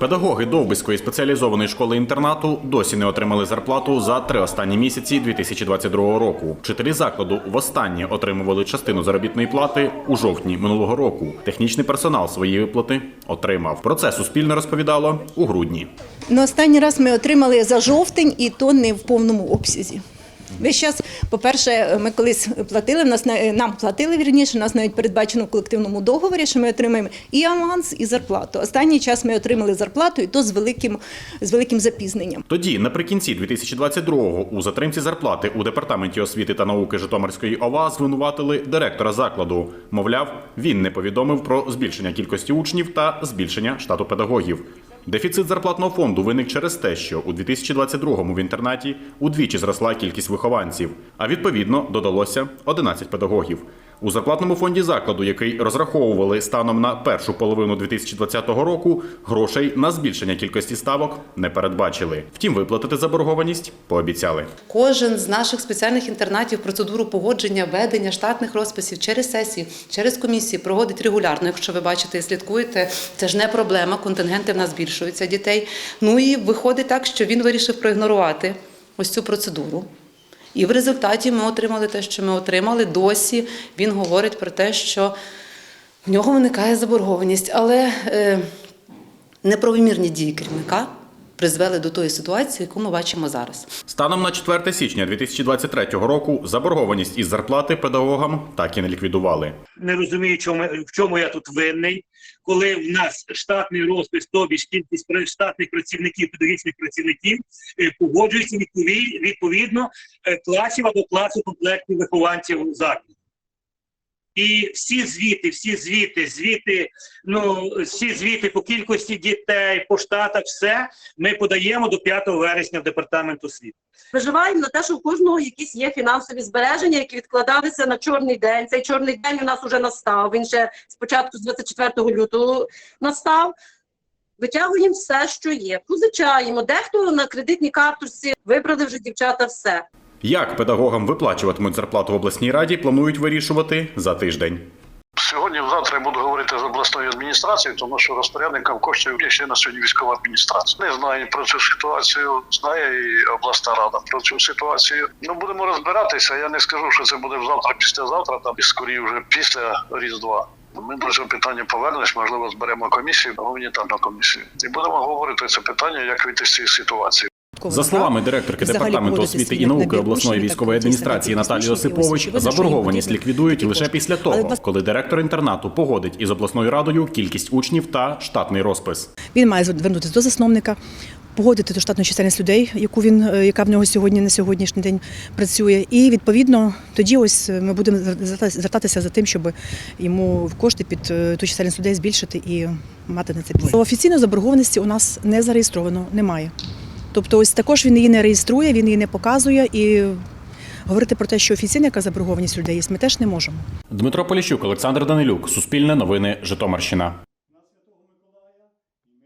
Педагоги Довбиської спеціалізованої школи-інтернату досі не отримали зарплату за три останні місяці 2022 року. Вчителі закладу востаннє отримували частину заробітної плати у жовтні минулого року. Технічний персонал свої виплати отримав. Про це суспільне розповідало у грудні. Ну, останній раз ми отримали за жовтень, і то не в повному обсязі. Весь час, по-перше, ми колись платили, нас на- нам платили вірніше, нас навіть передбачено в колективному договорі, що ми отримаємо і аванс, і зарплату. Останній час ми отримали зарплату, і то з великим, з великим запізненням. Тоді, наприкінці 2022-го, у затримці зарплати у департаменті освіти та науки Житомирської ОВА звинуватили директора закладу. Мовляв, він не повідомив про збільшення кількості учнів та збільшення штату педагогів. Дефіцит зарплатного фонду виник через те, що у 2022-му в інтернаті удвічі зросла кількість вихованців, а відповідно додалося 11 педагогів. У зарплатному фонді закладу, який розраховували станом на першу половину 2020 року, грошей на збільшення кількості ставок не передбачили. Втім, виплатити заборгованість пообіцяли. Кожен з наших спеціальних інтернатів процедуру погодження, ведення штатних розписів через сесії, через комісії проводить регулярно. Якщо ви бачите і слідкуєте, це ж не проблема. Контингенти в нас збільшуються дітей. Ну і виходить так, що він вирішив проігнорувати ось цю процедуру. І в результаті ми отримали те, що ми отримали. Досі він говорить про те, що в нього виникає заборгованість, але е, неправомірні дії керівника призвели до тої ситуації, яку ми бачимо зараз. Станом на 4 січня 2023 року заборгованість із зарплати педагогам так і не ліквідували. не розумію, чому, в чому я тут винний, коли в нас штатний розпис, тобі ж кількість штатних працівників, педагогічних працівників е, погоджується відпові- відповідно е, класів або класу комплектів вихованців закладу. І всі звіти, всі звіти, звіти, ну всі звіти по кількості дітей, по штатах, все ми подаємо до 5 вересня в департамент освіти. Виживаємо на те, що у кожного якісь є фінансові збереження, які відкладалися на чорний день. Цей чорний день у нас вже настав. Він ще спочатку з 24 лютого настав. Витягуємо все, що є. Позичаємо. Дехто на кредитній карточці вибрали вже дівчата все. Як педагогам виплачуватимуть зарплату в обласній раді, планують вирішувати за тиждень. Сьогодні, завтра я буду говорити з обласною адміністрацією, тому що розпорядником коштів є ще на сьогодні військова адміністрація. Не знаю про цю ситуацію, знає і обласна рада про цю ситуацію. Ну будемо розбиратися. Я не скажу, що це буде завтра, післязавтра, там і скоріше вже після Різдва. Ми до цього питання повернемось, можливо, зберемо комісію, гуманітарну комісію, і будемо говорити це питання, як вийти з цієї ситуації. За словами директорки департаменту освіти і науки обласної військової адміністрації Наталії Осипович, заборгованість ліквідують лише після того, коли директор інтернату погодить із обласною радою кількість учнів та штатний розпис. Він має звернутися до засновника, погодити ту штатну чисельність людей, яку він е, яка в нього сьогодні на сьогоднішній день працює. І відповідно тоді ось ми будемо звертатися- за тим, щоб йому в кошти під е, ту чисельність людей збільшити і мати на це. Офіційної заборгованості у нас не зареєстровано, немає. Тобто, ось також він її не реєструє, він її не показує і. Говорити про те, що офіційна яка заборгованість людей є, ми теж не можемо. Дмитро Поліщук, Олександр Данилюк, Суспільне новини, Житомирщина.